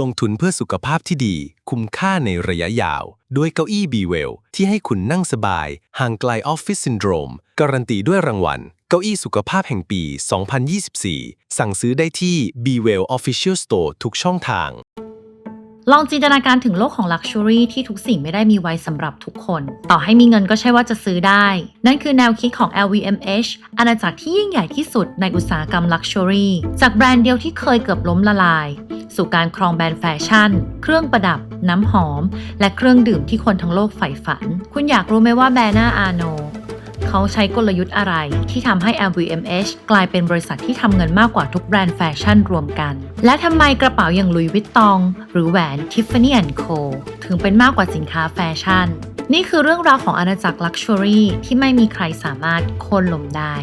ลงทุนเพื่อสุขภาพที่ดี คุ้มค่าในระยะยาว ด้วยเก้าอี้ b w e l l ที่ให้คุณนั่งสบาย ห่างไกลออฟฟิศซินโดรม การันตีด้วยรางวัล เก้าอี้สุขภาพแห่งปี 2024 สั่งซื้อได้ที่ b w e l l Official Store ทุกช่องทาง ลองจินตนาการถึงโลกของลักชัวรี่ที่ทุกสิ่งไม่ได้มีไว้สำหรับทุกคน ต่อให้มีเงินก็ใช่ว่าจะซื้อได้ นั่นคือแนวคิดของ LVMH อาณาจักรที่ยิ่งใหญ่ที่สุดในอุตสาหกรรมลักชัวรี่จากแบรนด์เดียวที่เคยเกือบล้มละลาย สู่การครองแบรนด์แฟชั่น เครื่องประดับ น้ำหอม และเครื่องดื่มที่คนทั้งโลกใฝ่ฝัน คุณอยากรู้ไหมว่าแบรน่าอาโน เขาใช้กลยุทธ์อะไร ที่ทำให้ LVMH กลายเป็นบริษัทที่ทำเงินมากกว่าทุกแบรนด์แฟชั่นรวมกัน และทำไมกระเป๋าอย่างลุยวิตตอง หรือแหวน Tiffany Co ถึงเป็นมากกว่าสินค้าแฟชั่น นี่คือเรื่องราวของอาณาจักรลักชัวรี่ที่ไม่มีใครสามารถโค่นล้มได้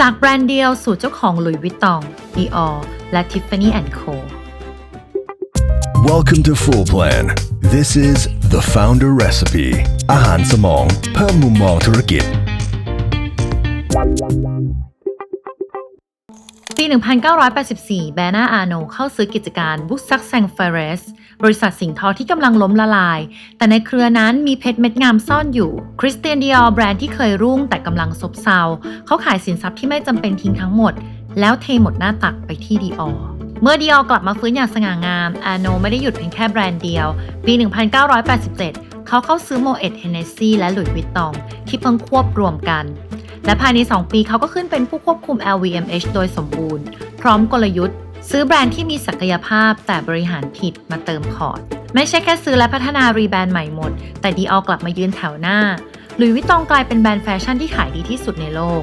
จากแบรนด์เดียวสู่เจ้าของลุยวิตตอง Dior และ Tiffany Co Welcome to Full Plan. This is the Founder Recipe อาหารสมอง เพิ่มมุมมองธุรกิจ ปี 1984 แบรนาอาโนเข้าซื้อกิจการบุกซักแซงเฟเรส บริษัทสิงทอที่กำลังล้มละลาย แต่ในเครือนั้นมีเพชรเม็ดงามซ่อนอยู่ คริสเตียนดิออแบรนด์ที่เคยรุ่งแต่กำลังซบเซา เขาขายสินทรัพย์ที่ไม่จำเป็นทิ้งทั้งหมด แล้วเทหมดหน้าตักไปที่ดิออเมื่อดิออกลับมาฟื้นอย่างสง่างามอาโนไม่ได้หยุดเพียงแค่แบรนด์เดียว ปี 1987 เขาเข้าซื้อโมเอตเฮนเนสซี่และหลุยส์วิตตอง ที่เพิ่งควบรวมกัน และภายใน 2 ปีเขาก็ขึ้นเป็นผู้ควบคุม LVMH โดยสมบูรณ์ พร้อมกลยุทธ์ ซื้อแบรนด์ที่มีศักยภาพแต่บริหารผิดมาเติมพอร์ต ไม่ใช่แค่ซื้อและพัฒนารีแบรนด์ใหม่หมด แต่ดีออกลับมายืนแถวหน้าหลุยส์วิตตองกลายเป็นแบรนด์แฟชั่นที่ขายดีที่สุดในโลก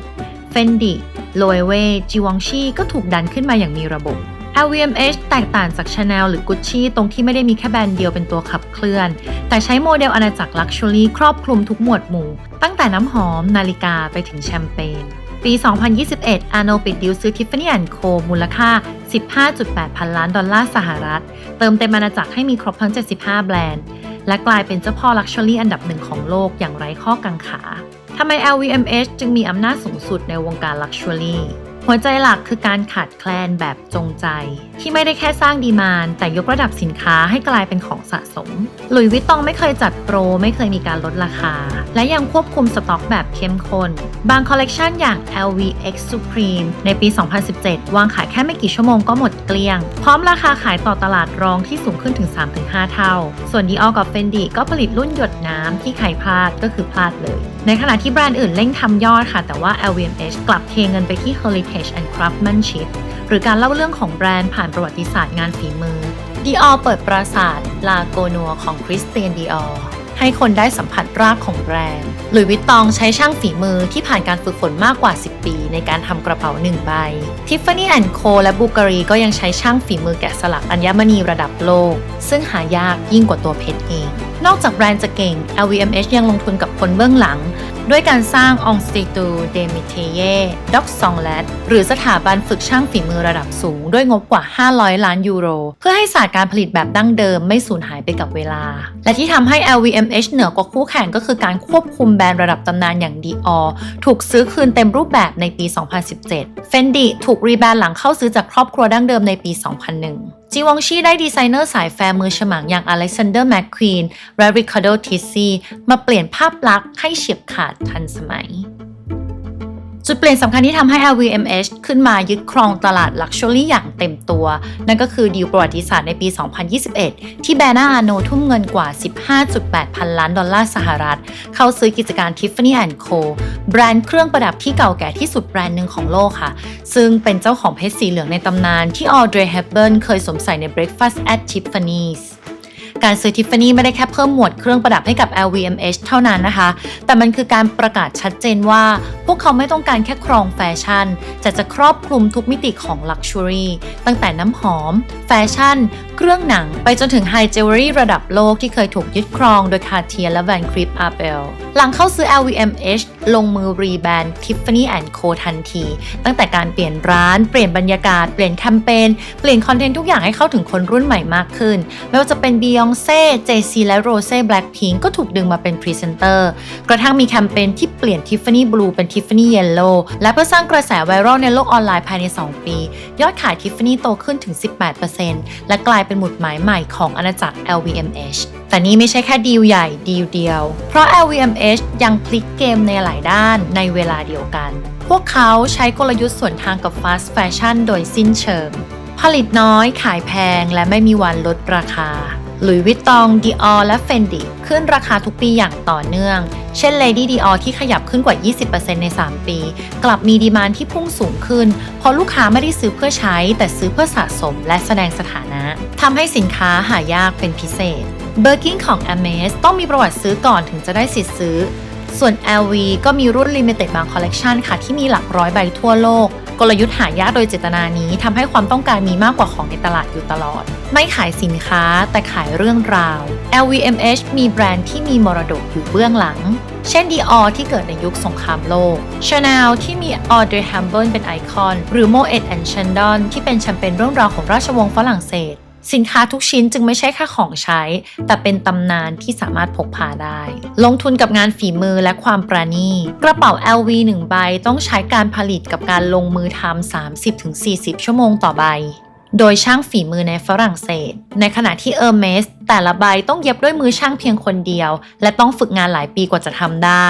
เฟนดิโลเอเวจิวองชีก็ถูกดันขึ้นมาอย่างมีระบบ LVMH แตกต่างจาก Chanel หรือ Gucci ตรงที่ไม่ได้มีแค่แบรนด์เดียวเป็นตัวขับเคลื่อน แต่ใช้โมเดลอาณาจักรลักชัวรี่ครอบคลุมทุกหมวดหมู่ ตั้งแต่น้ำหอม นาฬิกาไปถึงแชมเปญปี 2021 อาโนปิดดิวซื้อ Tiffany Co มูลค่า 15.8 พันล้านดอลลาร์สหรัฐ เติมเต็มอาณาจักรให้มีครบทั้ง 75 แบรนด์ และกลายเป็นเจ้าพ่อลักชัวรี่อันดับหนึ่งของโลกอย่างไร้ข้อกังขา ทำไม LVMH จึงมีอำนาจสูงสุดในวงการลักชัวรี่ หัวใจหลักคือการขาดแคลนแบบจงใจ ที่ไม่ได้แค่สร้างดีมานแต่ยกระดับสินค้าให้กลายเป็นของสะสม หลุยวิตตองไม่เคยจัดโปร ไม่เคยมีการลดราคา และยังควบคุมสต็อกแบบเข้มข้น บางคอลเลกชันอย่าง LVX Supreme ในปี 2017 วางขายแค่ไม่กี่ชั่วโมงก็หมดเกลี้ยง พร้อมราคาขายต่อตลาดรองที่สูงขึ้นถึง 3-5 เท่า ส่วน Dior กับ Fendi ก็ผลิตรุ่นหยดน้ำที่ใครพลาดก็คือพลาดเลย ในขณะที่แบรนด์อื่นเร่งทำยอดค่ะ แต่ว่า LVMH กลับเทเงินไปที่ Heritage and Craftsmanship หรือการเล่าเรื่องของแบรนด์ผ่านประวัติศาสตร์งานฝีมือ Dior เปิดปราสาทลาโกนัวของคริสเตียน Dior ให้คนได้สัมผัสรากของแบรนด์หลุยวิตตองใช้ช่างฝีมือที่ผ่านการฝึกฝนมากกว่า 10 ปี ในการทำกระเป๋าหนึ่งใบ Tiffany Co และบูการีก็ยังใช้ช่างฝีมือแกะสลักอัญมณีระดับโลก ซึ่งหายากยิ่งกว่าตัวเพชรเอง นอกจากแบรนด์จะเก่ง LVMH ยังลงทุนกับคนเบื้องหลัง ด้วยการสร้างองสติตูเดมิเทเย่ด็อกซองแลดหรือสถาบันฝึกช่างฝีมือระดับสูง ด้วยงบกว่า 500 ล้านยูโร เพื่อให้ศาสตร์การผลิตแบบดั้งเดิมไม่สูญหายไปกับเวลา และที่ทำให้ LVMH เหนือกว่าคู่แข่งก็คือการควบคุมแบรนด์ระดับตำนานอย่าง Dior ถูกซื้อคืนเต็มรูปแบบในปี 2017 Fendi ถูกรีแบรนด์หลังเข้าซื้อจากครอบครัวดั้งเดิมในปี 2001 จีวองชีได้ดีไซเนอร์สายแฟร์มือฉมังอย่างอเล็กซานเดอร์แมคควีนและริคาร์โดทิซซีมาเปลี่ยนภาพลักษณ์ให้เฉียบขาดทันสมัย จุดเปลี่ยนสำคัญที่ทำให้ LVMH ขึ้นมายึดครองตลาดลักชัวรี่อย่างเต็มตัว นั่นก็คือดีลประวัติศาสตร์ในปี 2021 ที่แบรนาอาโนทุ่มเงินกว่า 15.8 พันล้านดอลลาร์สหรัฐ เข้าซื้อกิจการ Tiffany Co แบรนด์เครื่องประดับที่เก่าแก่ที่สุดแบรนด์หนึ่งของโลกค่ะ ซึ่งเป็นเจ้าของเพชรสีเหลืองในตำนานที่ออเดรเฮปเบิร์นเคยสวมใส่ใน Breakfast at Tiffany's การซื้อ Tiffany ไม่ได้แค่เพิ่มหมวดเครื่องประดับให้กับ LVMH เท่านั้นนะคะ แต่มันคือการประกาศชัดเจนว่า พวกเขาไม่ต้องการแค่ครองแฟชั่น แต่จะครอบคลุมทุกมิติของ Luxury ตั้งแต่น้ำหอม แฟชั่น เครื่องหนัง ไปจนถึง High Jewelry ระดับโลกที่เคยถูกยึดครองโดย Cartier และ Van Cleef Arpels หลังเข้าซื้อ LVMH ลงมือรีแบรนด์ Tiffany Co ทันที ตั้งแต่การเปลี่ยนร้าน เปลี่ยนบรรยากาศ เปลี่ยนแคมเปญเปลี่ยนคอนเทนต์ทุกอย่างให้เข้าถึงคนรุ่นใหม่มากขึ้น ไม่ว่าจะเป็น Beyond ยองเซ่เจซีและโรเซ่แบล็คพิงก็ถูกดึงมาเป็นพรีเซนเตอร์ กระทั่งมีแคมเปญที่เปลี่ยนทิฟฟานี่บลูเป็นทิฟฟานี่เยลโลและเพื่อสร้างกระแสไวรัลในโลกออนไลน์ภายใน 2 ปี ยอดขายทิฟฟานี่โตขึ้นถึง 18%และกลายเป็นหมุดหมายใหม่ของอาณาจักร LVMH แต่นี่ไม่ใช่แค่ดีลใหญ่ดีลเดียว เพราะ LVMH ยังพลิกเกมในหลายด้านในเวลาเดียวกัน พวกเขาใช้กลยุทธ์ส่วนทางกับ fast fashion โดยสิ้นเชิง ผลิตน้อยขายแพงและไม่มีวันลดราคา หลุยวิตตองดีออและเฟนดิขึ้นราคาทุกปีอย่างต่อเนื่อง เช่น Lady Dior ที่ขยับขึ้นกว่า 20%ใน 3 ปี กลับมีดีมานที่พุ่งสูงขึ้น เพราะลูกค้าไม่ได้ซื้อเพื่อใช้ แต่ซื้อเพื่อสะสมและแสดงสถานะทำให้สินค้าหายากเป็นพิเศษ เบอร์กินของ a m a z ต้องมีประวัติซื้อก่อนถึงจะได้สิทธิ์ซื้อ ส่วน LV ก็มีรุ่น Limited บางคอลเลกชันค่ะที่มีหลักร้อยใบทั่วโลก กลยุทธ์หายากโดยเจตนานี้ทำให้ความต้องการมีมากกว่าของในตลาดอยู่ตลอด ไม่ขายสินค้าแต่ขายเรื่องราว LVMH มีแบรนด์ที่มีมรดกอยู่เบื้องหลัง เช่น Dior ที่เกิดในยุคสงครามโลก Chanel ที่มี Audrey Hepburn เป็นไอคอน หรือ Moet and Chandon ที่เป็นแชมเปญเรื่องราวของราชวงศ์ฝรั่งเศส สินค้าทุกชิ้นจึงไม่ใช่แค่ของใช้ แต่เป็นตำนานที่สามารถพกพาได้ ลงทุนกับงานฝีมือและความประณีตกระเป๋า LV 1 ใบต้องใช้การผลิตกับการลงมือทำ 30-40 ชั่วโมงต่อใบ โดยช่างฝีมือในฝรั่งเศส ในขณะที่ Hermes แต่ละใบต้องเย็บด้วยมือช่างเพียงคนเดียว และต้องฝึกงานหลายปีกว่าจะทำได้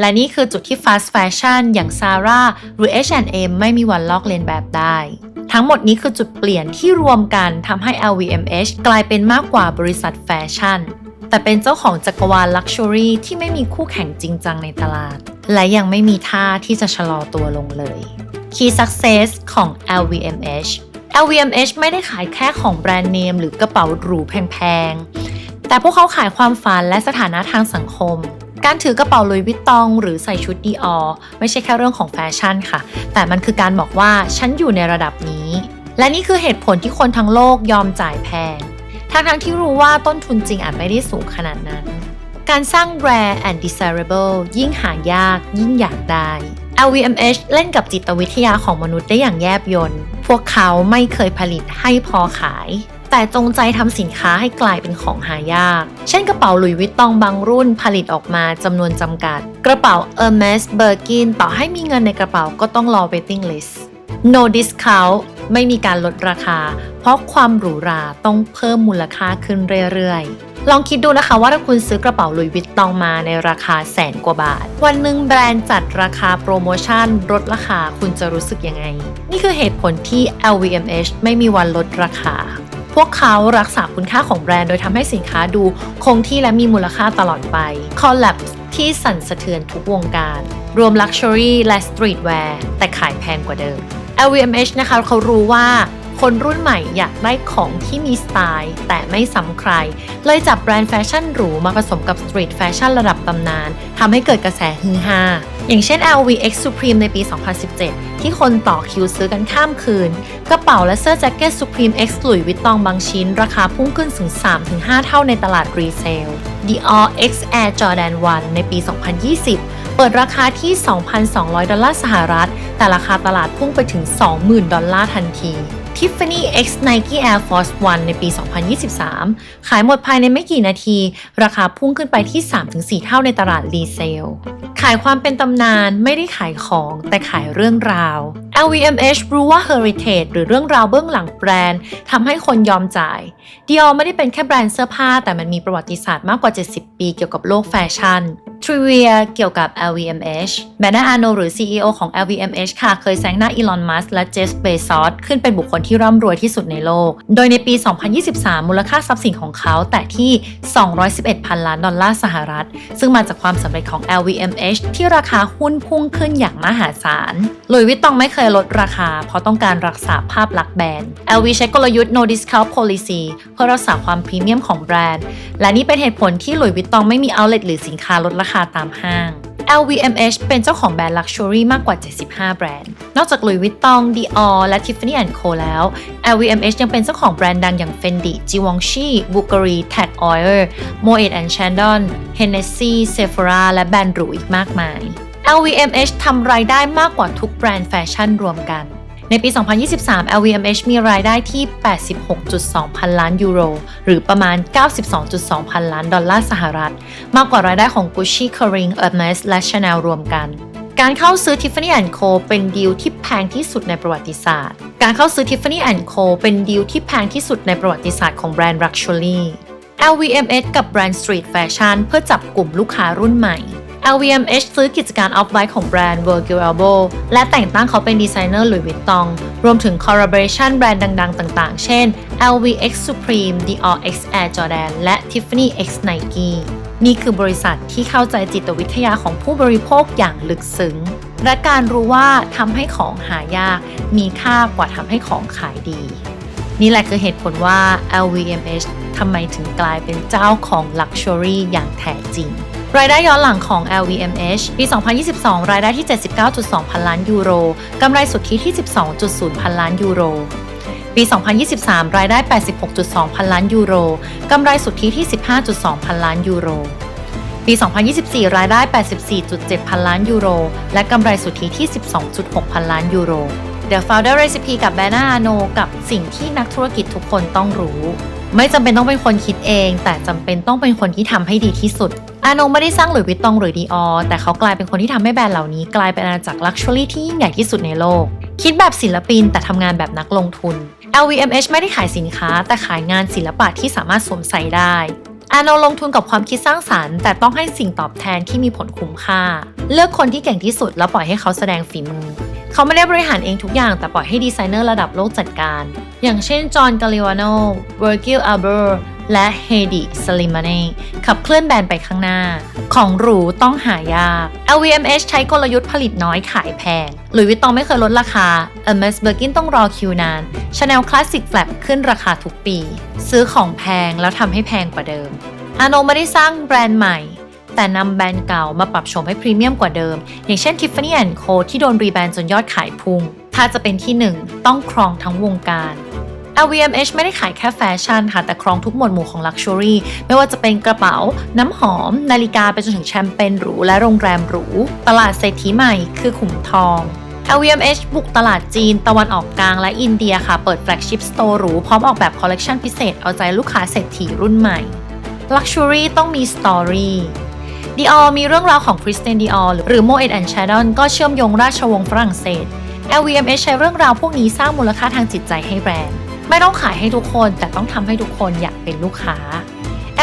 และนี่คือจุดที่ fast fashion อย่าง Zara หรือ H&M ไม่มีวันลอกเลียนแบบได้ ทั้งหมดนี้คือจุดเปลี่ยนที่รวมกันทำให้ LVMH กลายเป็นมากกว่าบริษัทแฟชั่น แต่เป็นเจ้าของจักรวาลลักชัวรี่ที่ไม่มีคู่แข่งจริงจังในตลาด และยังไม่มีท่าที่จะชะลอตัวลงเลย Key Success ของ LVMH LVMH ไม่ได้ขายแค่ของแบรนด์เนมหรือกระเป๋าหรูแพงๆ แต่พวกเขาขายความฝันและสถานะทางสังคม การถือกระเป๋าลุยวิตตอง หรือใส่ชุดดีออไม่ใช่แค่เรื่องของแฟชั่นค่ะ แต่มันคือการบอกว่าฉันอยู่ในระดับนี้ และนี่คือเหตุผลที่คนทั้งโลกยอมจ่ายแพง ทั้งๆที่รู้ว่าต้นทุนจริงอาจไม่ได้สูงขนาดนั้น การสร้าง rare and desirable ยิ่งหายากยิ่งอยากได้ LVMH เล่นกับจิตวิทยาของมนุษย์ได้อย่างแยบยลพวกเขาไม่เคยผลิตให้พอขาย แต่จงใจทำสินค้าให้กลายเป็นของหายาก เช่นกระเป๋าหลุยส์วิตตองบางรุ่นผลิตออกมาจำนวนจำกัด กระเป๋า Hermes Birkin ต่อให้มีเงินในกระเป๋าก็ต้องรอ waiting list no discount ไม่มีการลดราคา เพราะความหรูหราต้องเพิ่มมูลค่าขึ้นเรื่อยๆ ลองคิดดูนะคะว่าถ้าคุณซื้อกระเป๋าลุยวิตตองมาในราคาแสนกว่าบาท วันหนึ่งแบรนด์จัดราคาโปรโมชั่นลดราคาคุณจะรู้สึกยังไง นี่คือเหตุผลที่ LVMH ไม่มีวันลดราคา วกเขารักษาคุณค่าของแบรนด์โดยทำให้สินค้าดูคงที่และมีมูลค่าตลอดไป Collapse ที่สั่นสะเทือนทุกวงการ รวม Luxury และ Streetwear แต่ขายแพงกว่าเดิม LVMH นะคะเขารู้ว่าคนรุ่นใหม่อยากได้ของที่มีสไตล์ แต่ไม่ซ้ำใคร เลยจับแบรนด์แฟชั่นหรูมาผสมกับสตรีทแฟชั่นระดับตำนานทำให้เกิดกระแสฮือฮา อย่างเช่น LV X Supreme ในปี 2017 ที่คนต่อคิวซื้อกันข้ามคืน กระเป๋าและเสื้อแจ็คเก็ต Supreme X หลุยวิตตองบางชิ้น ราคาพุ่งขึ้นถึง 3-5 เท่าในตลาดรีเซล Dior X Air Jordan 1 ในปี 2020 เปิดราคาที่ 2,200 ดอลลาร์สหรัฐ แต่ราคาตลาดพุ่งไปถึง 20,000 ดอลลาร์ทันที Tiffany X Nike Air Force One ในปี 2023 ขายหมดภายในไม่กี่นาที ราคาพุ่งขึ้นไปที่ 3-4 เท่าในตลาดรีเซล ขายความเป็นตำนานไม่ได้ขายของแต่ขายเรื่องราว LVMH รู้ว่า Heritage หรือเรื่องราวเบื้องหลังแบรนด์ทำให้คนยอมจ่าย Dior ไม่ได้เป็นแค่แบรนด์เสื้อผ้า แต่มันมีประวัติศาสตร์มากกว่า 70 ปีเกี่ยวกับโลกแฟชั่น Trivia เกี่ยวกับ LVMH แบรนด์อาโนหรือ CEO ของ LVMH ค่ะ เคยแซงหน้าอีลอน มัสและเจฟเบซอสขึ้นเป็นบุคคลที่ร่ำรวยที่สุดในโลก โดยในปี 2023 มูลค่าทรัพย์สินของเขาแตะที่ 211 พันล้านดอลลาร์สหรัฐ ซึ่งมาจากความสำเร็จของ LVMH ที่ราคาหุ้นพุ่งขึ้นอย่างมหาศาล หลุยส์วิตตองไม่เคยลดราคา เพราะต้องการรักษาภาพลักษณ์แบรนด์ LV ใช้กลยุทธ์ no discount policy เพื่อรักษาความพรีเมียมของแบรนด์ และนี่เป็นเหตุผลที่หลุยส์วิตตองไม่มี outlet หรือสินค้าลดราคาตามห้าง LVMH เป็นเจ้าของแบรนด์ Luxury มากกว่า 75 แบรนด์ นอกจาก Louis Vuitton, Dior และ Tiffany Co แล้ว LVMH ยังเป็นเจ้าของแบรนด์ดังอย่าง Fendi, Givenchy, Bulgari, Tag Heuer, Moet Chandon, Hennessy, Sephora และแบรนด์หรูอีกมากมาย LVMH ทำรายได้มากกว่าทุกแบรนด์แฟชั่นรวมกัน ในปี 2023 LVMH มีรายได้ที่ 86.2 พันล้านยูโร หรือประมาณ 92.2 พันล้านดอลลาร์สหรัฐ มากกว่ารายได้ของ Gucci, Kering, Hermes และ Chanel รวมกันการเข้าซื้อ Tiffany Co เป็นดีลที่แพงที่สุดในประวัติศาสตร์ การเข้าซื้อ Tiffany Co เป็นดีลที่แพงที่สุดในประวัติศาสตร์ของแบรนด์ Luxury LVMH กับแบรนด์ Street Fashion เพื่อจับกลุ่มลูกค้ารุ่นใหม่ LVMH ซื้อกิจการ Off-White ของแบรนด์ Virgil Abloh และแต่งตั้งเขาเป็นดีไซเนอร์ Louis Vuitton รวมถึง collaboration แบรนด์ดัง ๆ ต่าง ๆ เช่น LVX Supreme, Dior X Air Jordan และ Tiffany X Nike นี่คือบริษัทที่เข้าใจจิตวิทยาของผู้บริโภคอย่างลึกซึ้ง และการรู้ว่าทำให้ของหายาก มีค่ากว่าทำให้ของขายดี นี่แหละคือเหตุผลว่า LVMH ทำไมถึงกลายเป็นเจ้าของ Luxury อย่างแท้จริง รายได้ย้อนหลังของ LVMH ปี 2022 รายได้ที่ 79.2 พันล้านยูโร กำไรสุทธิที่ 12.0 พันล้านยูโร ปี 2023 รายได้ 86.2 พันล้านยูโร กำไรสุทธิที่ 15.2 พันล้านยูโร ปี 2024 รายได้ 84.7 พันล้านยูโร และกำไรสุทธิที่ 12.6 พันล้านยูโร The Founder Recipe กับ b a n a Ano กับสิ่งที่นักธุรกิจทุกคนต้องรู้ ไม่จำเป็นต้องเป็นคนคิดเอง แต่จำเป็นต้องเป็นคนที่ทำให้ดีที่สุด อาโนไม่ได้สร้างหลุยส์วิตตองหรือดีออแต่เขากลายเป็นคนที่ทำให้แบรนด์เหล่านี้ กลายเป็นอาณาจักรลักชัวรี่ที่ยิ่งใหญ่ที่สุดในโลก คิดแบบศิลปินแต่ทำงานแบบนักลงทุน LVMH ไม่ได้ขายสินค้า แต่ขายงานศิลปะที่สามารถสวมใส่ได้อาโนลงทุนกับความคิดสร้างสารรค์ แต่ต้องให้สิ่งตอบแทนที่มีผลคุ้มค่า เลือกคนที่เก่งที่สุดแล้วปล่อยให้เขาแสดงฝีมือ เขาไม่ได้บริหารเองทุกอย่างแต่ปล่อยให้ดีไซเนอร์ระดับโลกจัดการ อย่างเช่น จอห์นกาลิวาโนเวอร์กิลอัลเบอร์และเฮดิสลิมาเน่ขับเคลื่อนแบรนด์ไปข้างหน้า ของหรูต้องหายาก LVMH ใช้กลยุทธ์ผลิตน้อยขายแพง หลุยส์วิตตองไม่เคยลดราคา Hermes Birkin ต้องรอคิวนาน Chanel Classic Flap ขึ้นราคาทุกปี ซื้อของแพงแล้วทำให้แพงกว่าเดิมอาโนไม่ได้สร้างแบรนด์ใหม่ แต่นำแบรนด์เก่ามาปรับโฉมให้พรีเมียมกว่าเดิม อย่างเช่น Tiffany Co ที่โดนรีแบรนด์จนยอดขายพุ่ง ถ้าจะเป็นที่หนึ่งต้องครองทั้งวงการ LVMH ไม่ได้ขายแค่แฟชั่นค่ะแต่ครองทุกหมวดหมู่ของ Luxury ไม่ว่าจะเป็นกระเป๋า น้ำหอม นาฬิกาไปจนถึงแชมเปญหรูและโรงแรมหรู ตลาดเศรษฐีใหม่คือขุมทอง LVMH บุกตลาดจีน ตะวันออกกลางและอินเดียค่ะ เปิดแฟลกชิพสโตร์หรู พร้อมออกแบบคอลเลกชันพิเศษเอาใจลูกค้าเศรษฐีรุ่นใหม่ Luxury ต้องมีสตอรี่ ดิออมีเรื่องราวของคริสเตนดิออหรือโมเอ็ดแอนด์ชาดอนก็เชื่อมโยงราชวงศ์ฝรั่งเศส LVMH ใช้เรื่องราวพวกนี้สร้างมูลค่าทางจิตใจให้แบรนด์ ไม่ต้องขายให้ทุกคนแต่ต้องทำให้ทุกคนอยากเป็นลูกค้า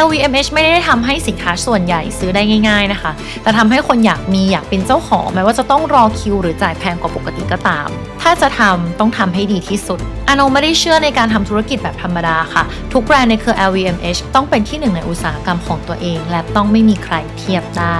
LVMH ไม่ได้ทำให้สินค้าส่วนใหญ่ซื้อได้ง่าย ๆนะคะ แต่ทำให้คนอยากมีอยากเป็นเจ้าของ แม้ว่าจะต้องรอคิวหรือจ่ายแพงกว่าปกติก็ตาม ถ้าจะทำต้องทำให้ดีที่สุดอาโนไม่ได้เชื่อในการทำธุรกิจแบบธรรมดาค่ะ ทุกแบรนด์ในเครือ LVMH ต้องเป็นที่หนึ่งในอุตสาหกรรมของตัวเอง และต้องไม่มีใครเทียบได้